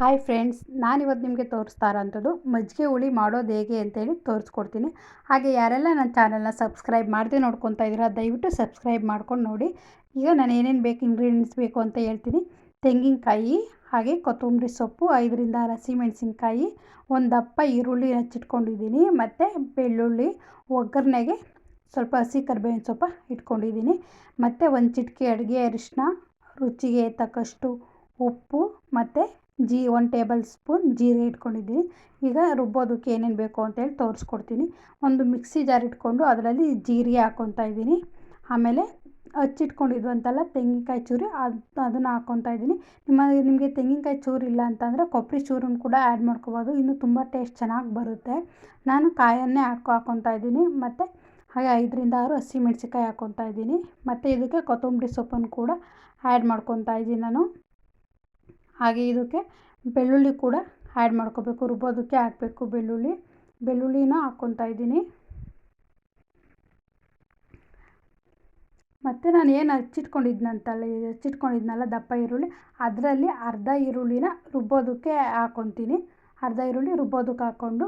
Hi friends ನಾನಿವತ್ತು ನಿಮಗೆ ತೋರಿಸ್ತಾ ಇರೋಂಥದ್ದು ಮಜ್ಜಿಗೆ ಹುಳಿ ಮಾಡೋದು ಹೇಗೆ ಅಂತೇಳಿ ತೋರಿಸ್ಕೊಡ್ತೀನಿ. ಹಾಗೆ ಯಾರೆಲ್ಲ ನನ್ನ ಚಾನಲ್ನ ಸಬ್ಸ್ಕ್ರೈಬ್ ಮಾಡದೆ ನೋಡ್ಕೊತಾ ಇದ್ದೀರಾ, ದಯವಿಟ್ಟು ಸಬ್ಸ್ಕ್ರೈಬ್ ಮಾಡ್ಕೊಂಡು ನೋಡಿ. ಈಗ ನಾನು ಏನೇನು ಬೇಕು ಇಂಗ್ರೀಡಿಯೆಂಟ್ಸ್ ಬೇಕು ಅಂತ ಹೇಳ್ತೀನಿ. ತೆಂಗಿನಕಾಯಿ, ಹಾಗೆ ಕೊತ್ತಂಬರಿ ಸೊಪ್ಪು, ಐದರಿಂದ ಹಸಿಮೆಣಸಿನ್ಕಾಯಿ ಒಂದು ದಪ್ಪ ಈರುಳ್ಳಿ ಹಚ್ಚಿಟ್ಕೊಂಡಿದ್ದೀನಿ, ಮತ್ತು ಬೆಳ್ಳುಳ್ಳಿ, ಒಗ್ಗರಣೆಗೆ ಸ್ವಲ್ಪ ಹಸಿ ಕರ್ಬೇವಿನ ಸೊಪ್ಪು ಇಟ್ಕೊಂಡಿದ್ದೀನಿ, ಮತ್ತು ಒಂದು ಚಿಟಿಕೆ ಅಡುಗೆ ಅರಿಶಿನ ರುಚಿಗೆ ತಕ್ಕಷ್ಟು ಉಪ್ಪು, ಮತ್ತು ಜೀ ಒನ್ ಟೇಬಲ್ ಸ್ಪೂನ್ ಜೀರಿಗೆ ಇಟ್ಕೊಂಡಿದ್ದೀನಿ. ಈಗ ರುಬ್ಬೋದಕ್ಕೆ ಏನೇನು ಬೇಕು ಅಂತೇಳಿ ತೋರಿಸ್ಕೊಡ್ತೀನಿ. ಒಂದು ಮಿಕ್ಸಿ ಜಾರ್ ಇಟ್ಕೊಂಡು ಅದರಲ್ಲಿ ಜೀರಿಗೆ ಹಾಕ್ಕೊತಾ ಇದ್ದೀನಿ. ಆಮೇಲೆ ಹಚ್ಚಿಟ್ಕೊಂಡಿದ್ವಂತಲ್ಲ ತೆಂಗಿನಕಾಯಿ ಚೂರಿ, ಅದು, ಅದನ್ನು ಹಾಕ್ಕೊತಾ ಇದ್ದೀನಿ. ನಿಮ್ಮ, ನಿಮಗೆ ತೆಂಗಿನಕಾಯಿ ಚೂರು ಇಲ್ಲ ಅಂತಂದರೆ ಕೊಬ್ಬರಿ ಚೂರನ್ನು ಕೂಡ ಆ್ಯಡ್ ಮಾಡ್ಕೋಬೋದು. ಇನ್ನೂ ತುಂಬ ಟೇಸ್ಟ್ ಚೆನ್ನಾಗಿ ಬರುತ್ತೆ. ನಾನು ಕಾಯನ್ನೇ ಹಾಕೋ ಹಾಕ್ಕೊತಾ ಇದ್ದೀನಿ. ಮತ್ತು ಹಾಗೆ ಐದರಿಂದ ಆರು ಹಸಿಮೆಣ್ಸಿನ್ಕಾಯಿ ಹಾಕ್ಕೊತಾ ಇದ್ದೀನಿ. ಮತ್ತು ಇದಕ್ಕೆ ಕೊತ್ತಂಬರಿ ಸೊಪ್ಪನ್ನು ಕೂಡ ಆ್ಯಡ್ ಮಾಡ್ಕೊತಾ ಇದ್ದೀನಿ ನಾನು. ಹಾಗೆ ಇದಕ್ಕೆ ಬೆಳ್ಳುಳ್ಳಿ ಕೂಡ ಆ್ಯಡ್ ಮಾಡ್ಕೋಬೇಕು. ರುಬ್ಬೋದಕ್ಕೆ ಹಾಕಬೇಕು ಬೆಳ್ಳುಳ್ಳಿ. ಬೆಳ್ಳುಳ್ಳಿನ ಹಾಕ್ಕೊತಾ ಇದ್ದೀನಿ. ಮತ್ತು ನಾನು ಏನು ಹಚ್ಚಿಟ್ಕೊಂಡಿದ್ನಂತಲ್ಲ ಹಚ್ಚಿಟ್ಕೊಂಡಿದ್ನಲ್ಲ ದಪ್ಪ ಈರುಳ್ಳಿ, ಅದರಲ್ಲಿ ಅರ್ಧ ಈರುಳ್ಳಿನ ರುಬ್ಬೋದಕ್ಕೆ ಹಾಕ್ಕೊತೀನಿ ಅರ್ಧ ಈರುಳ್ಳಿ ರುಬ್ಬೋದಕ್ಕೆ ಹಾಕ್ಕೊಂಡು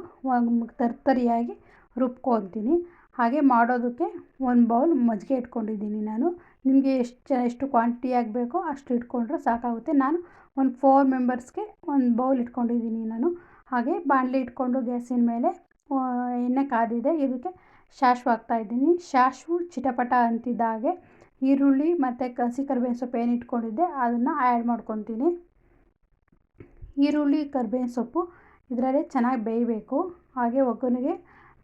ತರ್ತರಿಯಾಗಿ ರುಬ್ಕೊತೀನಿ ಹಾಗೆ ಮಾಡೋದಕ್ಕೆ ಒಂದು ಬೌಲ್ ಮಜ್ಜಿಗೆ ಇಟ್ಕೊಂಡಿದ್ದೀನಿ ನಾನು. ನಿಮಗೆ ಎಷ್ಟು ಎಷ್ಟು ಕ್ವಾಂಟಿಟಿ ಆಗಬೇಕೋ ಅಷ್ಟು ಇಟ್ಕೊಂಡ್ರೆ ಸಾಕಾಗುತ್ತೆ. ನಾನು ಒಂದು ಫೋರ್ ಮೆಂಬರ್ಸ್ಗೆ ಒಂದು ಬೌಲ್ ಇಟ್ಕೊಂಡಿದ್ದೀನಿ ನಾನು. ಹಾಗೆ ಬಾಣಲೆ ಇಟ್ಕೊಂಡು ಗ್ಯಾಸಿನ ಮೇಲೆ ಎಣ್ಣೆ ಕಾದಿದೆ. ಇದಕ್ಕೆ ಶಾಶ್ವ ಹಾಕ್ತಾಯಿದ್ದೀನಿ ಶಾಶ್ವು ಚಿಟಪಟ ಅಂತಿದ್ದ ಹಾಗೆ ಈರುಳ್ಳಿ ಮತ್ತು ಕಸಿ ಕರ್ಬೇವಿನ ಸೊಪ್ಪು ಏನು ಇಟ್ಕೊಂಡಿದ್ದೆ ಅದನ್ನು ಆ್ಯಡ್ ಮಾಡ್ಕೊತೀನಿ. ಈರುಳ್ಳಿ, ಕರ್ಬೇವಿನ ಸೊಪ್ಪು ಇದರಲ್ಲೇ ಚೆನ್ನಾಗಿ ಬೇಯಬೇಕು. ಹಾಗೆ ಒಗ್ಗರಣೆಗೆ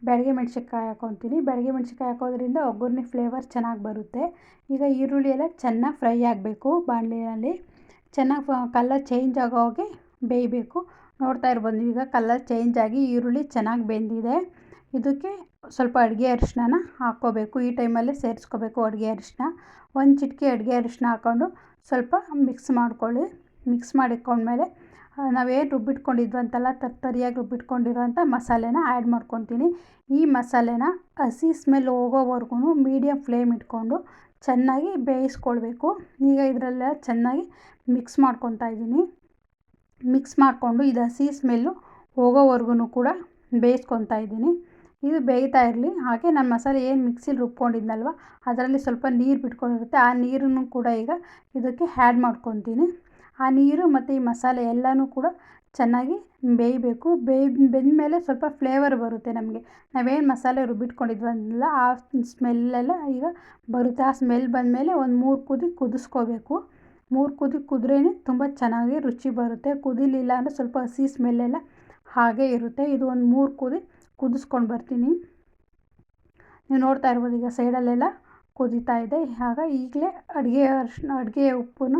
ಬ್ಯಾಡಗೆ ಮೆಣ್ಸಿನ್ಕಾಯಿ ಹಾಕ್ಕೊತೀನಿ ಬ್ಯಾಡಗಿ ಮೆಣ್ಸಿನ್ಕಾಯಿ ಹಾಕೋದ್ರಿಂದ ಒಗ್ಗರಣೆ ಫ್ಲೇವರ್ ಚೆನ್ನಾಗಿ ಬರುತ್ತೆ. ಈಗ ಈರುಳ್ಳಿ ಎಲ್ಲ ಚೆನ್ನಾಗಿ ಫ್ರೈ ಆಗಬೇಕು. ಬಾಣಲೆಯಲ್ಲಿ ಚೆನ್ನಾಗಿ ಕಲರ್ ಚೇಂಜ್ ಆಗೋಗೆ ಬೇಯಬೇಕು. ನೋಡ್ತಾ ಇರ್ಬೋದು ಈಗ ಕಲರ್ ಚೇಂಜ್ ಆಗಿ ಈರುಳ್ಳಿ ಚೆನ್ನಾಗಿ ಬೆಂದಿದೆ. ಇದಕ್ಕೆ ಸ್ವಲ್ಪ ಅಡುಗೆ ಅರಿಶಿನ ಹಾಕ್ಕೋಬೇಕು. ಈ ಟೈಮಲ್ಲೇ ಸೇರಿಸ್ಕೋಬೇಕು ಅಡುಗೆ ಅರಿಶಿನ ಒಂದು ಚಿಟಿಕೆ ಅಡುಗೆ ಅರಿಶಿನ ಹಾಕ್ಕೊಂಡು ಸ್ವಲ್ಪ ಮಿಕ್ಸ್ ಮಾಡ್ಕೊಳ್ಳಿ. ಮಿಕ್ಸ್ ಮಾಡಿಕೊಂಡ್ಮೇಲೆ ನಾವೇನು ರುಬ್ಬಿಟ್ಕೊಂಡಿದ್ವಂತಲ್ಲ ತರ್ತರಿಯಾಗಿ ರುಬ್ಬಿಟ್ಕೊಂಡಿರೋಂಥ ಮಸಾಲೆನ ಆ್ಯಡ್ ಮಾಡ್ಕೊತೀನಿ. ಈ ಮಸಾಲೆನ ಹಸಿ ಸ್ಮೆಲ್ ಹೋಗೋವರೆಗೂ ಮೀಡಿಯಮ್ ಫ್ಲೇಮ್ ಇಟ್ಕೊಂಡು ಚೆನ್ನಾಗಿ ಬೇಯಿಸ್ಕೊಳ್ಬೇಕು. ಈಗ ಇದರಲ್ಲೆಲ್ಲ ಚೆನ್ನಾಗಿ ಮಿಕ್ಸ್ ಮಾಡ್ಕೊತಾ ಇದ್ದೀನಿ. ಮಿಕ್ಸ್ ಮಾಡಿಕೊಂಡು ಇದು ಹಸಿ ಸ್ಮೆಲ್ಲು ಹೋಗೋವರೆಗೂ ಕೂಡ ಬೇಯಿಸ್ಕೊತಾ ಇದ್ದೀನಿ. ಇದು ಬೇಯ್ತಾ ಇರಲಿ. ಹಾಗೆ ನಾನು ಮಸಾಲೆ ಏನು ಮಿಕ್ಸಿಲಿ ರುಬ್ಕೊಂಡಿದ್ನಲ್ವ, ಅದರಲ್ಲಿ ಸ್ವಲ್ಪ ನೀರು ಬಿಟ್ಕೊಂಡಿರುತ್ತೆ. ಆ ನೀರನ್ನು ಕೂಡ ಈಗ ಇದಕ್ಕೆ ಆ್ಯಡ್ ಮಾಡ್ಕೊತೀನಿ. ಆ ನೀರು ಮತ್ತು ಈ ಮಸಾಲೆ ಎಲ್ಲನೂ ಕೂಡ ಚೆನ್ನಾಗಿ ಬೇಯಬೇಕು. ಬೇಯ್, ಬೆಂದಮೇಲೆ ಸ್ವಲ್ಪ ಫ್ಲೇವರ್ ಬರುತ್ತೆ ನಮಗೆ. ನಾವೇನು ಮಸಾಲೆ ರುಬ್ಬಿಟ್ಕೊಂಡಿದ್ವಲ್ಲ ಆ ಸ್ಮೆಲ್ಲೆಲ್ಲ ಈಗ ಬರುತ್ತೆ. ಆ ಸ್ಮೆಲ್ ಬಂದಮೇಲೆ ಒಂದು ಮೂರು ಕುದಿ ಕುದಿಸ್ಕೋಬೇಕು. ಮೂರು ಕುದಿ ಕುದ್ರೇ ತುಂಬ ಚೆನ್ನಾಗಿ ರುಚಿ ಬರುತ್ತೆ. ಕುದಿಲಿಲ್ಲ ಅಂದರೆ ಸ್ವಲ್ಪ ಹಸಿ ಸ್ಮೆಲ್ಲೆಲ್ಲ ಹಾಗೆ ಇರುತ್ತೆ. ಇದು ಒಂದು ಮೂರು ಕುದಿ ಕುದಿಸ್ಕೊಂಡು ಬರ್ತೀನಿ. ನೀವು ನೋಡ್ತಾ ಇರ್ಬೋದು ಈಗ ಸೈಡಲ್ಲೆಲ್ಲ ಕುದೀತಾ ಇದೆ. ಆಗ ಈಗಲೇ ಅಡುಗೆ ಅರಿಶಿನ ಅಡುಗೆ ಉಪ್ಪನ್ನು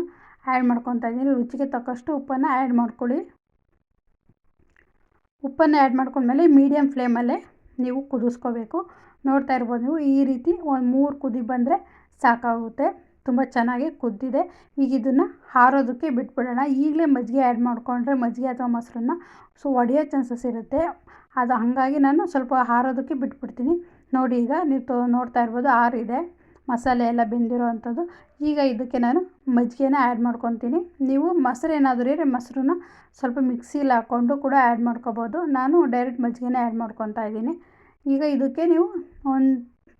ಆ್ಯಡ್ ಮಾಡ್ಕೊತಾ ಇದ್ದೀನಿ ರುಚಿಗೆ ತಕ್ಕಷ್ಟು ಉಪ್ಪನ್ನು ಆ್ಯಡ್ ಮಾಡ್ಕೊಳ್ಳಿ. ಉಪ್ಪನ್ನು ಆ್ಯಡ್ ಮಾಡ್ಕೊಂಡ್ಮೇಲೆ ಮೀಡಿಯಮ್ ಫ್ಲೇಮಲ್ಲೇ ನೀವು ಕುದಿಸ್ಕೋಬೇಕು. ನೋಡ್ತಾ ಇರ್ಬೋದು ನೀವು, ಈ ರೀತಿ ಒಂದು ಮೂರು ಕುದಿ ಬಂದರೆ ಸಾಕಾಗುತ್ತೆ. ತುಂಬ ಚೆನ್ನಾಗಿ ಕುದ್ದಿದೆ. ಈಗ ಇದನ್ನು ಹಾರೋದಕ್ಕೆ ಬಿಟ್ಬಿಡೋಣ. ಈಗಲೇ ಮಜ್ಜಿಗೆ ಆ್ಯಡ್ ಮಾಡಿಕೊಂಡ್ರೆ ಮಜ್ಜಿಗೆ ಅಥವಾ ಮೊಸರನ್ನ ಸೊ ಒಡೆಯೋ ಚಾನ್ಸಸ್ ಇರುತ್ತೆ. ಅದು ಹಾಗಾಗಿ ನಾನು ಸ್ವಲ್ಪ ಹಾರೋದಕ್ಕೆ ಬಿಟ್ಬಿಡ್ತೀನಿ. ನೋಡಿ ಈಗ ನೀವು ತೋ, ನೋಡ್ತಾ ಇರ್ಬೋದು, ಆರಿದೆ. ಮಸಾಲೆ ಎಲ್ಲ ಬೆಂದಿರೋ ಅಂಥದ್ದು ಈಗ ಇದಕ್ಕೆ ನಾನು ಮಜ್ಜಿಗೆನ ಆ್ಯಡ್ ಮಾಡ್ಕೊತೀನಿ. ನೀವು ಮೊಸರು ಏನಾದರೂ ಇದ್ರೆ ಮೊಸರನ್ನ ಸ್ವಲ್ಪ ಮಿಕ್ಸಿಲಿ ಹಾಕ್ಕೊಂಡು ಕೂಡ ಆ್ಯಡ್ ಮಾಡ್ಕೊಬೋದು. ನಾನು ಡೈರೆಕ್ಟ್ ಮಜ್ಜಿಗೆನೇ ಆ್ಯಡ್ ಮಾಡ್ಕೊತಾ ಇದ್ದೀನಿ. ಈಗ ಇದಕ್ಕೆ ನೀವು ಒಂದು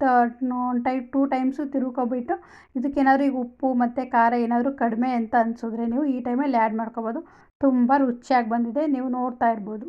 ಒಂದು ಟೈ ಟೂ ಟೈಮ್ಸು ತಿರ್ಕೊಬಿಟ್ಟು ಇದಕ್ಕೇನಾದರೂ ಈಗ ಉಪ್ಪು ಮತ್ತು ಖಾರ ಏನಾದರೂ ಕಡಿಮೆ ಅಂತ ಅನಿಸಿದ್ರೆ ನೀವು ಈ ಟೈಮಲ್ಲಿ ಆ್ಯಡ್ ಮಾಡ್ಕೊಬೋದು. ತುಂಬ ರುಚಿಯಾಗಿ ಬಂದಿದೆ. ನೀವು ನೋಡ್ತಾ ಇರ್ಬೋದು.